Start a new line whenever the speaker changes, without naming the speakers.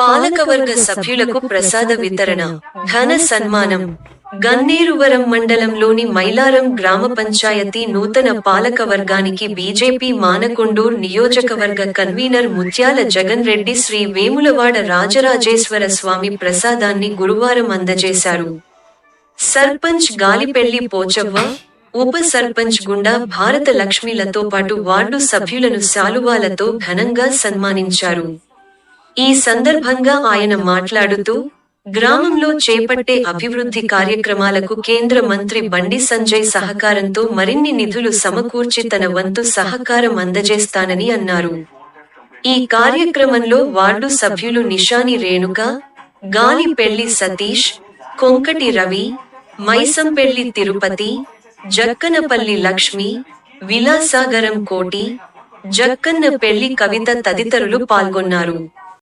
పాలకవర్గ సభ్యులకు ప్రసాద వితరణ ఘన సన్మానం. గన్నేరువరం మండలంలోని మైలారం గ్రామ పంచాయతీ నూతన పాలకవర్గానికి బీజేపీ మానకొండూర్ నియోజకవర్గ కన్వీనర్ ముత్యాల జగన్ రెడ్డి శ్రీ వేములవాడ రాజరాజేశ్వర స్వామి ప్రసాదాన్ని గురువారం అందజేశారు. సర్పంచ్ గాలిపెళ్ళి పోచవ్వ ఉప సర్పంచ్ గుండా భారత లక్ష్మిలతో పాటు వార్డు సభ్యులను శాలువాలతో ఘనంగా సన్మానించారు. ఈ సందర్భంగా ఆయన మాట్లాడుతూ గ్రామంలో చేపట్టే అభివృద్ధి కార్యక్రమాలకు కేంద్ర మంత్రి బండి సంజయ్ సహకారంతో మరిన్ని నిధులు సమకూర్చి తన వంతు సహకారం అందజేస్తానని అన్నారు. ఈ కార్యక్రమంలో వార్డు సభ్యులు నిషాని రేణుక గాలి పెళ్ళి సతీష్ కొంకటి రవి మైసంపెళ్ళి తిరుపతి జక్కనపల్లి లక్ష్మి విలాసాగరం కోటి జక్కన్న పెళ్ళి కవిత తదితరులు పాల్గొన్నారు.